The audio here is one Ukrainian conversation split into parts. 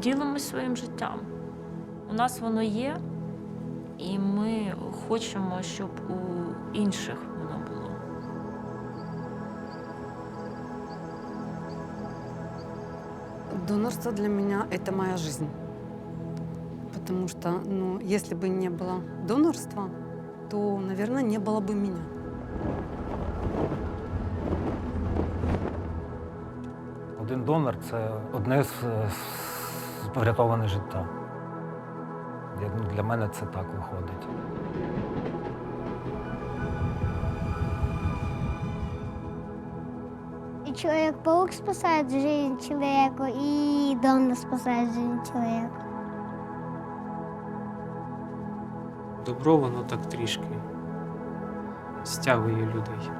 Ми ділимося своїм життям. У нас воно є, і ми хочемо, щоб у інших воно було. Донорство для меня – это моя жизнь. Потому что, ну, если бы не было донорства, то, наверное, не было бы меня. Один донор це одне з, з врятоване життя. Я- ну, Для мене це так виходить. И Человек-паук спасает жизнь человеку, и донор спасает жизнь человека. Добро воно так трішки стягує людей.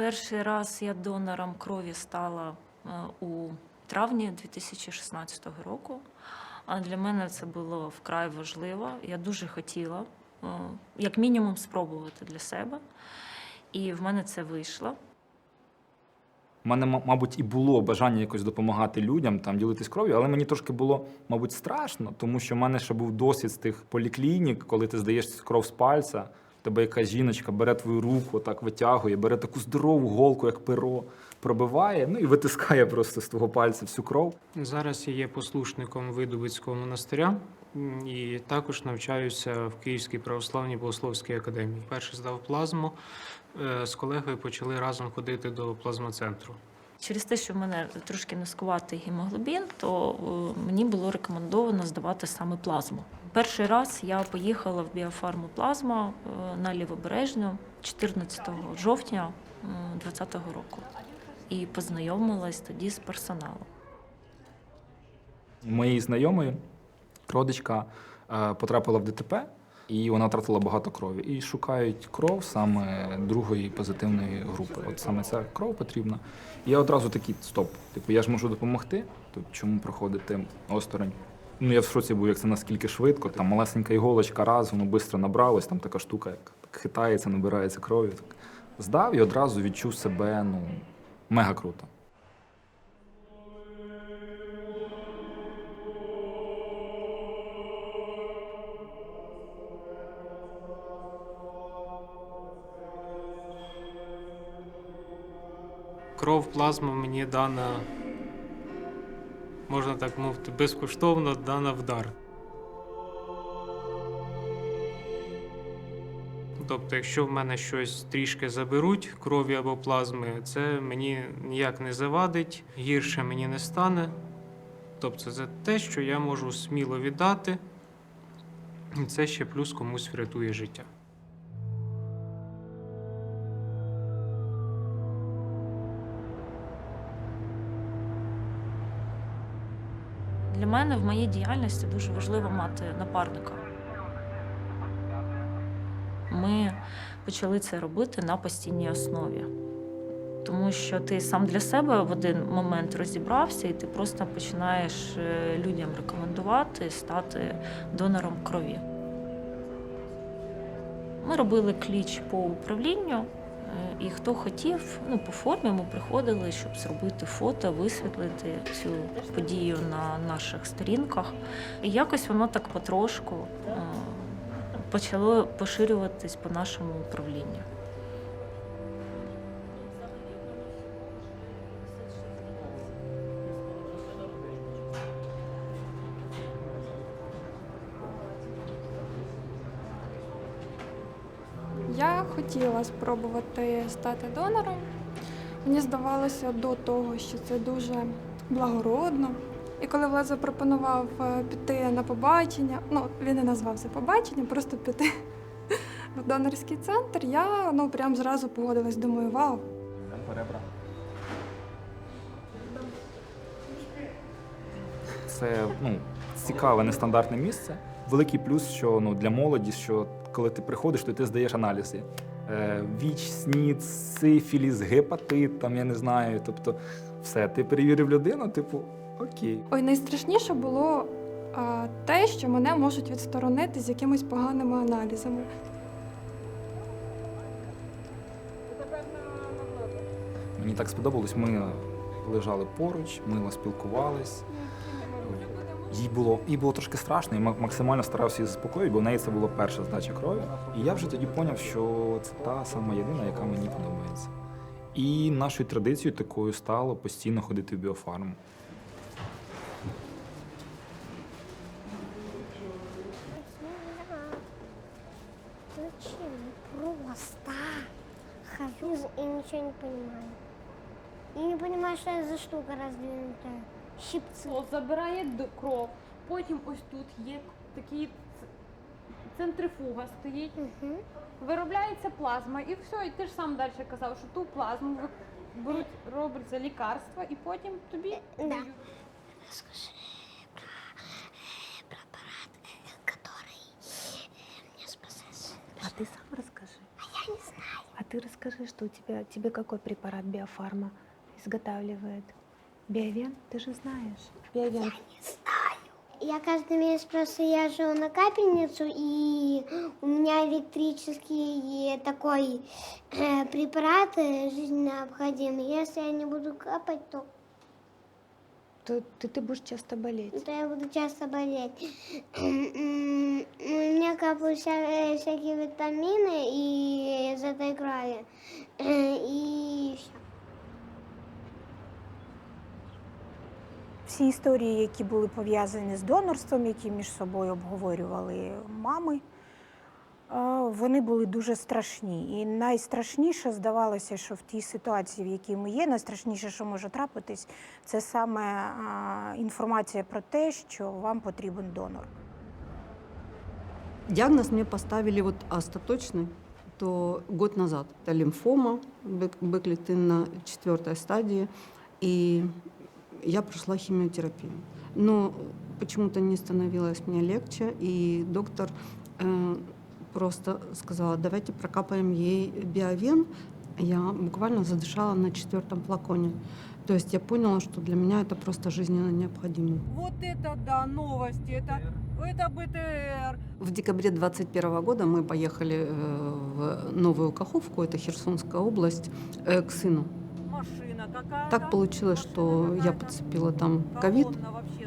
Перший раз я донором крові стала е, у травні 2016 року. А для мене це було вкрай важливо. Я дуже хотіла, е, як мінімум, спробувати для себе. І в мене це вийшло. У мене, мабуть, і було бажання якось допомагати людям, там ділитись кров'ю, але мені трошки було, мабуть, страшно, тому що в мене ще був досвід з тих поліклінік, коли ти здаєш кров з пальця, тебе якась жіночка бере твою руку, так витягує, бере таку здорову голку, як перо, пробиває, ну і витискає просто з твого пальця всю кров. Зараз я є послушником Видовицького монастиря і також навчаюся в Київській православній богословській академії. Перший здав плазму. е, З колегою почали разом ходити до плазмоцентру. Через те, що в мене трошки низькуватий гемоглобін, то е, мені було рекомендовано здавати саме плазму. Перший раз я поїхала в біофарму плазма е, на лівобережну 14 жовтня 2020 року і познайомилась тоді з персоналом. Моєї знайомої родичка е, потрапила в ДТП, і вона втратила багато крові. І шукають кров саме другої позитивної групи. От саме ця кров потрібна. І я одразу такий стоп. Типу, я ж можу допомогти. Тут чому проходити осторонь? Ну я в шоці був, як це наскільки швидко. Там малесенька іголочка, раз, воно швидко набралось, там така штука, як хитається, набирається кров'ю. Так здав і одразу відчув себе ну, мега круто. Кров плазма мені дана, можна так мовити, безкоштовно дана в дар. Тобто, якщо в мене щось трішки заберуть, крові або плазми, це мені ніяк не завадить, гірше мені не стане. Тобто, це те, що я можу сміло віддати, і це ще плюс комусь врятує життя. Мене в моїй діяльності дуже важливо мати напарника. Ми почали це робити на постійній основі. Тому що ти сам для себе в один момент розібрався, і ти просто починаєш е, людям рекомендувати стати донором крові. Ми робили кліч по управлінню, і хто хотів, ну по формі ми приходили, щоб зробити фото, висвітлити цю подію на наших сторінках. І якось воно так потрошку е, почало поширюватись по нашому управлінню. Хотіла спробувати стати донором. Мені здавалося до того, що це дуже благородно, І коли Влад запропонував е, піти на побачення, ну він не назвав це побачення, просто піти в донорський центр, я ну прям зразу погодилась. Думаю, вау, Це ну, цікаве, нестандартне місце. Великий плюс, що ну, для молоді, що коли ти приходиш, то ти здаєш аналізи. Е, ВІЧ, СНІД, сифіліс, гепатит, там я не знаю. Тобто, все, ти перевірив людину, типу, окей. Ой, найстрашніше було а, те, що мене можуть відсторонити з якимись поганими аналізами. Мені так сподобалось. Ми лежали поруч, мило спілкувались. Їй було, їй було трошки страшно, і максимально старався її заспокоїти, бо в неї це була перша здача крові. І я вже тоді зрозумів, що це та сама єдина, яка мені подобається. І нашою традицією такою стало постійно ходити в біофарм. Зачем? Просто хожу и ничего не понимаю. И не понимаю, что это за штука раздвинутая. Щипцы. О, забирає д- кров. Потім ось тут є такий ц- центрифуга стоїть. Угу. Виробляється плазма, і все, і ти ж сам далі казав, що ту плазму ви- беруть, робляться лікарства, і потім тобі Да. дають. Расскажи про э, препарат, э, который э, меня спасает. А ты сам расскажи. А я не знаю. А ты расскажи, что у тебя, тебе какой препарат биофарма изготавливает? Биовен? Ты же знаешь. Биовен. Я каждый месяц просто езжу на капельницу, и у меня электрический такой э, препарат жизненно необходимый. Если я не буду капать, то, То ты, ты будешь часто болеть. то я буду часто болеть. М, Мне капают вся- э, всякие витамины и из этой крови. Э, И все. Всі історії, які були пов'язані з донорством, які між собою обговорювали мами, е, вони були дуже страшні. І найстрашніше здавалося, що в тій ситуації, в якій ми є, найстрашніше, що може трапитись, це саме е, інформація про те, що вам потрібен донор. Диагноз мне поставили вот остаточный, то год назад. Это лимфома, бек- беклетин на четвертой стадии, я прошла химиотерапию. Но почему-то не становилось мне легче, и доктор э, просто сказала, давайте прокапаем ей биовен. Я буквально задышала на четвертом флаконе. То есть я поняла, что для меня это просто жизненно необходимо. Вот это да, новости, это, это БТР. В декабре 2021 года мы поехали э, в Новую Каховку, это Херсонская область, э, к сыну. Машина какая-то. Так получилось, что я подцепила там ковид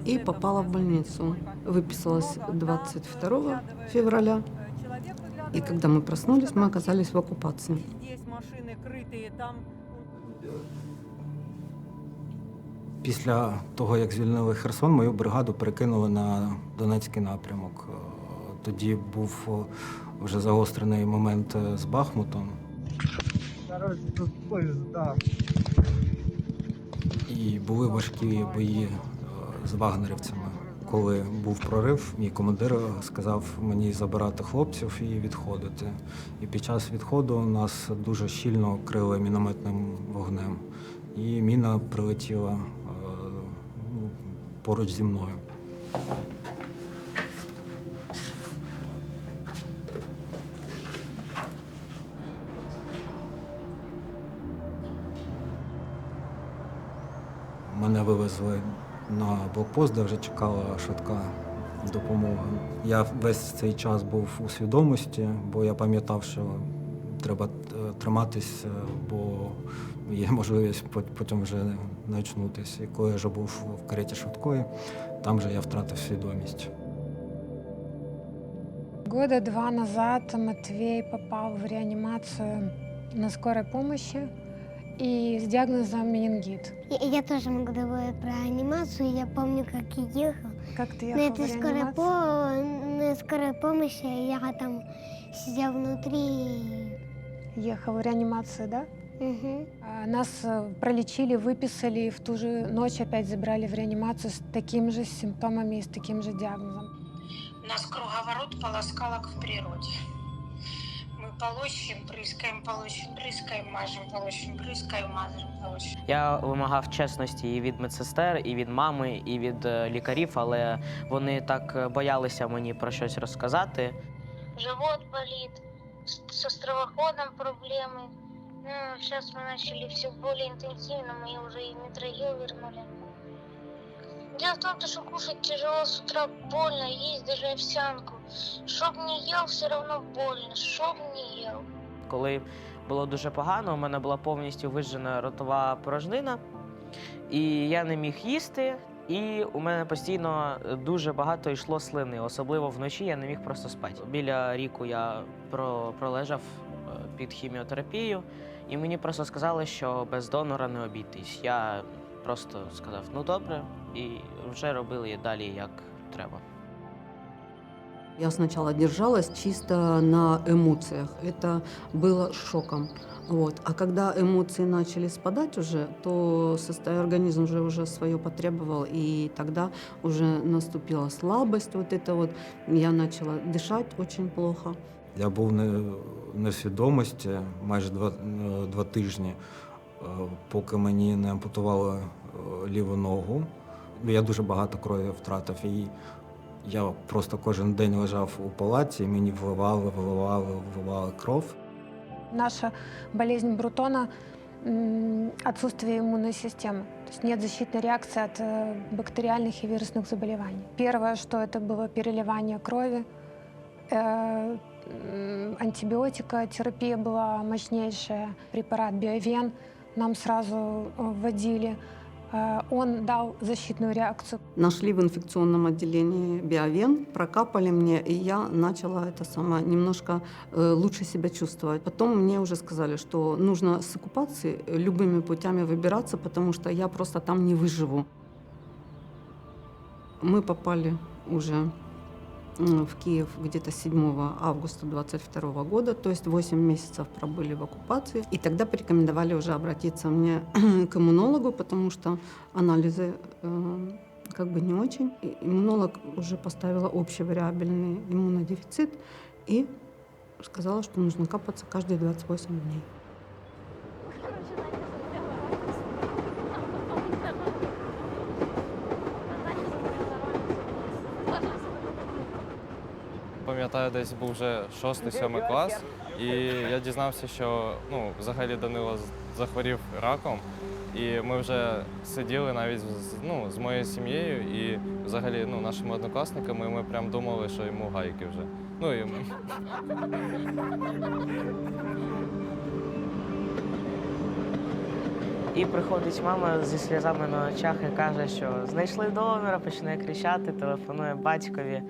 и попала в больницу. Выписалась 22 февраля, и когда мы проснулись, мы оказались в оккупации. Здесь машины крытые, там Після того, як звільнили Херсон, мою бригаду перекинули на Донецький напрямок. Е, Тоді був е, вже загострений момент е, з Бахмутом. І були важкі бої е, з вагнерівцями. Коли був прорив, мій командир сказав мені забирати хлопців і відходити. І під час відходу нас дуже щільно крили мінометним вогнем. І міна прилетіла е, ну, поруч зі мною. Вивезли на блокпост, де вже чекала швидка допомога. Я весь цей час був у свідомості, бо я пам'ятав, що треба е, триматись, е, бо є можливість потім вже не очнутись. І коли я вже був в кареті швидкої, там же я втратив свідомість. Года два назад Матвей попал в реанимацию на скорой помощи и с диагнозом менингит. Я, я тоже могу добавить про анимацию. Я помню, как я ехал. Как ты На ехал в этой скорой, по... на скорой помощи я там сидел внутри. Ехал в реанимацию, да? Угу. Нас э, пролечили, выписали, и в ту же ночь опять забрали в реанимацию с такими же симптомами и с таким же диагнозом. Нас круговорот полоскал, как в природе. Мы полощем, прыскаем, полощем, прыскаем, мажем, полощем, прыскаем, мажем, полощем. Я вимагав чесності і від медсестер, і від мами, і від е, лікарів, але вони так е, боялися мені про щось розказати. Живот болит, со стравоходом проблемы. Ну, сейчас мы начали все более интенсивно, мы уже и метрогел вернули. Дело в том, что кушать тяжело с утра больно, есть даже овсянку. Чтоб не ел, все равно больно, чтоб не ел. Коли було дуже погано, у мене була повністю вижжена ротова порожнина, і я не міг їсти. І у мене постійно дуже багато йшло слини, особливо вночі я не міг просто спати. Біля ріку я про, пролежав е, під хіміотерапією, і мені просто сказали, що без донора не обійтись. Я просто сказав, ну добре, і вже робили далі як треба. Я сначала держалась чисто на эмоциях. Это было шоком. Вот. А когда эмоции начали спадать уже, то состо- организм уже, уже свое потребовал, и тогда уже наступила слабость вот это вот. Я начала дышать очень плохо. Я був не, не в свідомості майже два, е, два тижні, е, поки мені не ампутували е, ліву ногу. Я дуже багато крові втратив. І я просто кожен день лежав у палаті, і мені вливали, вливали, вливали кров. Наша болезнь Брутона м, – отсутствие иммунной системы. То есть нет защитной реакции от э, бактериальных и вирусных заболеваний. Первое, что это было переливание крови, э, м, антибиотика, терапия была мощнейшая, препарат Биовен нам сразу э, вводили. Э, Он дал защитную реакцию. Нашли в инфекционном отделении биовен, прокапали мне, и я начала это самое немножко э, лучше себя чувствовать. Потом мне уже сказали, что нужно с оккупации любыми путями выбираться, потому что я просто там не выживу. Мы попали уже м, в Киев где-то 7 августа 22 года, то есть 8 месяцев пробыли в оккупации. И тогда порекомендовали уже обратиться мне к иммунологу, потому что анализы э, как бы не очень. И иммунолог уже поставила общий вариабельный иммунодефицит и сказала, что нужно капаться каждые 28 дней. Пам'ятаю, десь був вже шостий, сьомий клас, і я дізнався, що ну, взагалі Данило захворів раком. І ми вже сиділи навіть з, ну, з моєю сім'єю і взагалі ну, нашими однокласниками. і Ми прям думали, що йому гайки вже. Ну і І приходить мама зі сльозами на очах і каже, що знайшли донора, починає кричати, телефонує батькові,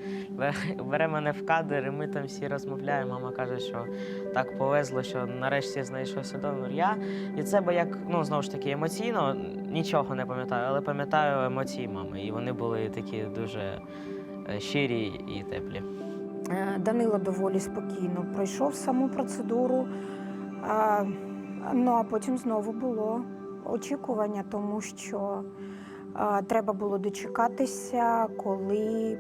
бере мене в кадр, і ми там всі розмовляємо. Мама каже, що так повезло, що нарешті знайшовся донор. Я від себе як ну знову ж таки емоційно нічого не пам'ятаю, але пам'ятаю емоції мами. І вони були такі дуже е, щирі і теплі. Е, Данило доволі спокійно пройшов саму процедуру. Ну а потім знову було очікування, тому що треба було дочекатися, коли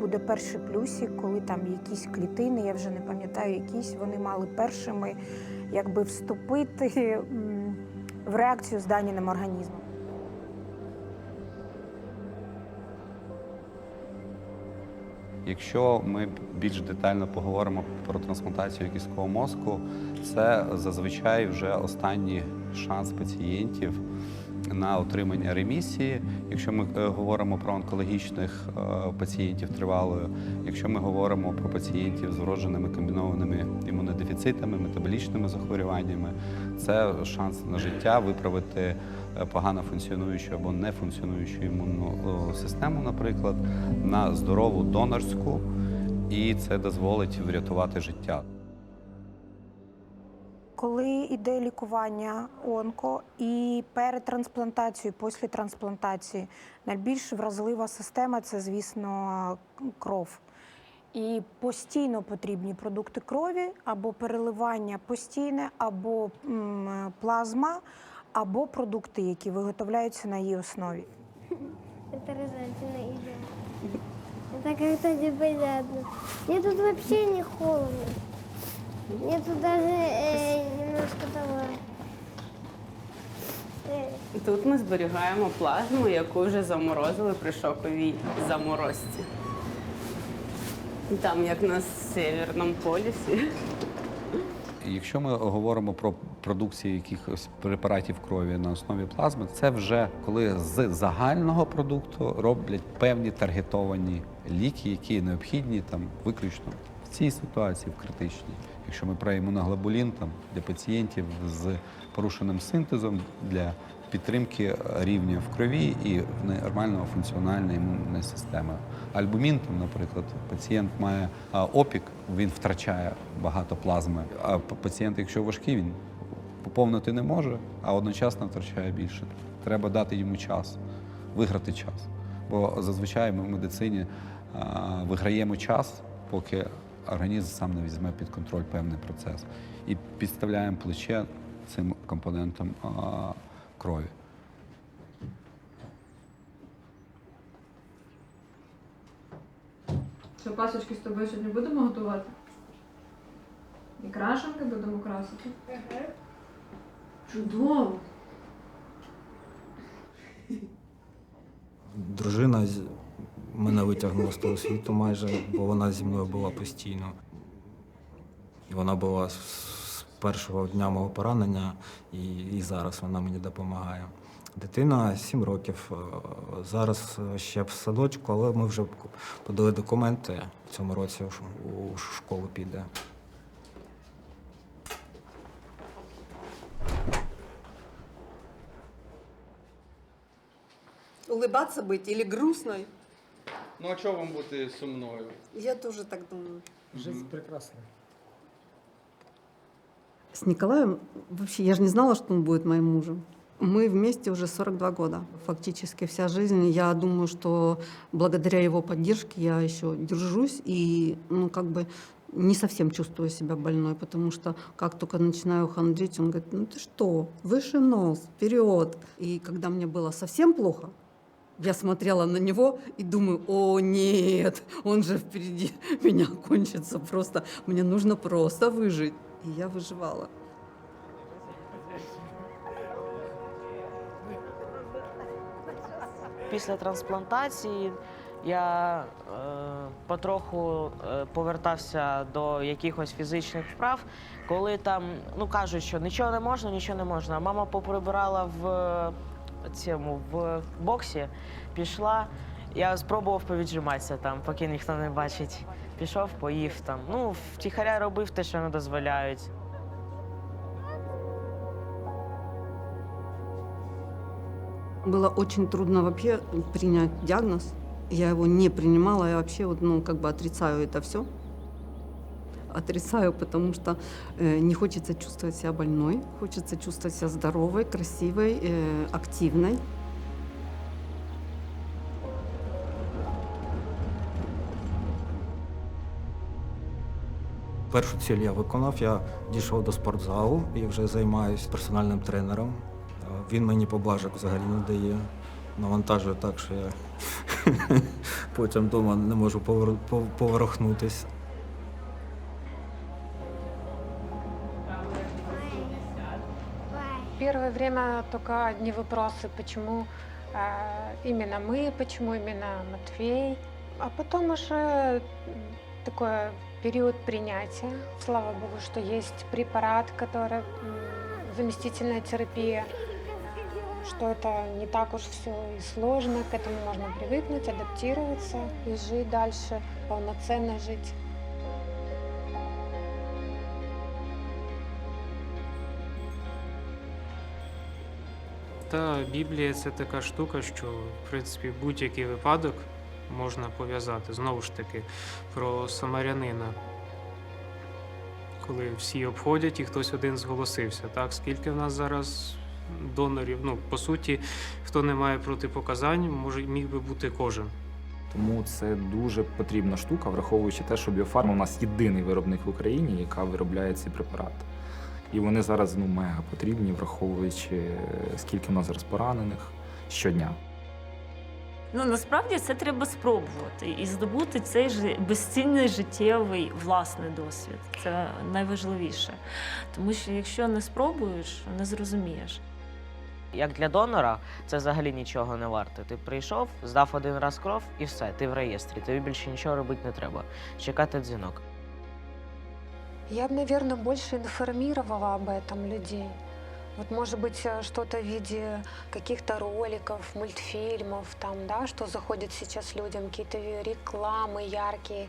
буде перший плюсик, коли там якісь клітини, я вже не пам'ятаю, якісь вони мали першими якби вступити в реакцію з даніним організмом. Якщо ми більш детально поговоримо про трансплантацію кісткового мозку, це зазвичай вже останній шанс пацієнтів на отримання ремісії. Якщо ми е, говоримо про онкологічних е, пацієнтів тривалою, якщо ми говоримо про пацієнтів з вродженими комбінованими імунодефіцитами, метаболічними захворюваннями, це шанс на життя виправити е, погано функціонуючу або не функціонуючу імунну систему, наприклад, на здорову донорську, і це дозволить врятувати життя. Коли йде лікування онко і перед трансплантацією, після трансплантації, найбільш вразлива система це, звісно, кров. І постійно потрібні продукти крові або переливання постійне, або м, плазма, або продукти, які виготовляються на її основі. Это рожательная еда. Это как-то тут вообще не холодно. Мне тут даже э, немножко того. э, Тут ми зберігаємо плазму, яку вже заморозили при шоковій заморозці. Там, як на Северному полюсі. Якщо ми говоримо про продукцію якихось препаратів крові на основі плазми, це вже коли з загального продукту роблять певні таргетовані ліки, які необхідні там виключно цій ситуації, в критичній. Якщо ми про імуноглобулін там для пацієнтів з порушеним синтезом для підтримки рівня в крові і нормального функціональної імунної системи. Альбумін, там, наприклад, пацієнт має опік, він втрачає багато плазми. А пацієнт, якщо важкий, він поповнити не може, а одночасно втрачає більше. Треба дати йому час, виграти час. Бо зазвичай ми в медицині виграємо час, поки організм сам не візьме під контроль певний процес. І підставляємо плече цим компонентам а, крові. Що пасочки з тобою сьогодні будемо готувати? І крашенки будемо красити. Чудово! Дружина з- мене витягнула з того світу майже, бо вона зі мною була постійно. І вона була з- першого дня мого поранення, і, і зараз вона мені допомагає. Дитина 7 років. е, Зараз ще в садочку, але ми вже подали документи в цьому році у школу піде. Улыбаться быть или грустной? Ну а чого вам бути сумною? Я тоже так думаю. Жизнь прекрасна. С Николаем вообще я же не знала, что он будет моим мужем. Мы вместе уже 42 года. Фактически вся жизнь. Я думаю, что благодаря его поддержке я еще держусь и, ну, как бы не совсем чувствую себя больной, потому что как только начинаю хандрить, он говорит, ну ты что, выше нос, вперед. И когда мне было совсем плохо, я смотрела на него и думаю, о нет, он же впереди меня кончится просто. Мне нужно просто выжить. И я выживала. Після трансплантації я е, потроху е, повертався до якихось фізичних вправ, коли там ну кажуть, що нічого не можна, нічого не можна. Мама поприбирала в цьому в боксі, пішла. Я спробував повіджиматися там, поки ніхто не бачить. Пішов, поїв там. Ну, втіхаря робив те, що не дозволяють. Было очень трудно вообще принять диагноз. Я его не принимала, я вообще вот, ну, как бы отрицаю это все. Отрицаю, потому что э, не хочется чувствовать себя больной, хочется чувствовать себя здоровой, красивой, э, активной. Першу ціль я виконав. Я дійшов до спортзалу і вже займаюся персональним тренером. Е, Він мені поблажок взагалі не дає. Навантажує так, що я потім вдома не можу повер- время только одни вопросы, почему э, именно мы, почему именно Матвей. А потом уже такой период принятия. Слава богу, что есть препарат, который заместительная терапия, что это не так уж все и сложно, к этому можно привыкнуть, адаптироваться и жить дальше, полноценно жить. Та Біблія це така штука, що в принципі будь-який випадок можна пов'язати. Знову ж таки, про самарянина. Коли всі обходять і хтось один зголосився. Так, скільки в нас зараз донорів? Ну, по суті, хто не має протипоказань, може міг би бути кожен. Тому це дуже потрібна штука, враховуючи те, що біофарма у нас єдиний виробник в Україні, яка виробляє ці препарати. І вони зараз ну, мега потрібні, враховуючи, е, скільки у нас зараз поранених щодня. Ну насправді це треба спробувати і здобути цей же безцінний життєвий власний досвід. Це найважливіше. Тому що якщо не спробуєш, не зрозумієш. Як для донора, це взагалі нічого не варте. Ти прийшов, здав один раз кров і все, ти в реєстрі. Тобі більше нічого робити не треба. Чекати дзвінок. Я бы, наверное, больше информировала об этом людей. Вот, может быть, э, что-то в виде каких-то роликов, мультфильмов, там, да, что заходит сейчас людям, какие-то рекламы яркие.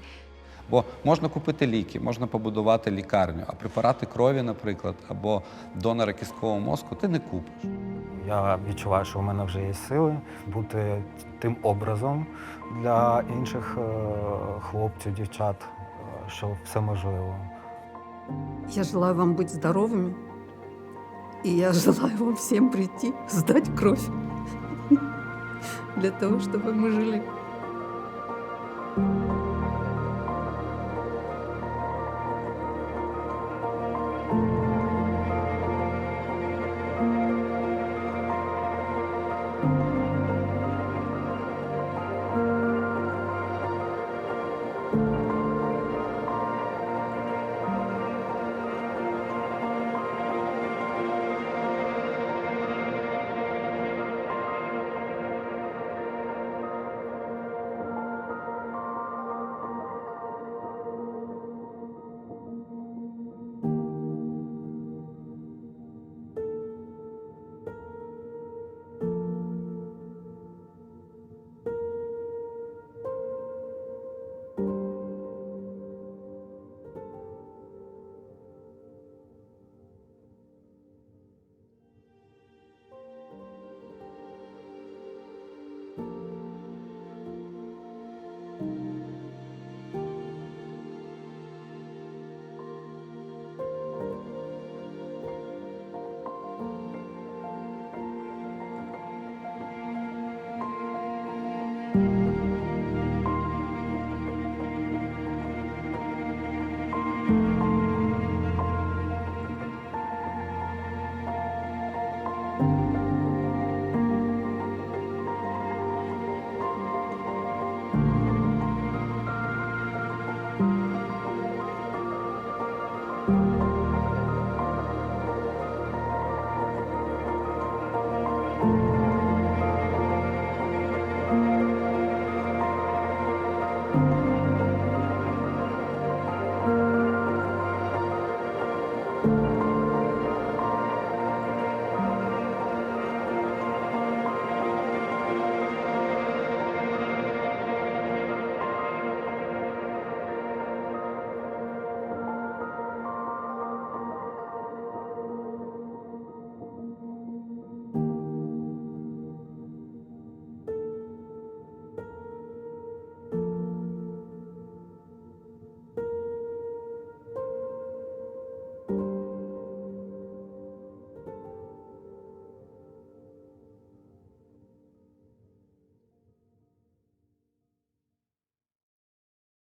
Бо можна купити ліки, можна побудувати лікарню, а препарати крові, наприклад, або донора кісткового мозку ти не купиш. Я відчуваю, що в мене вже є сили бути тим образом для інших е, хлопців, дівчат, е, що все можливо. Я желаю вам быть здоровыми. И я желаю вам всем прийти, сдать кровь. Для того, чтобы мы жили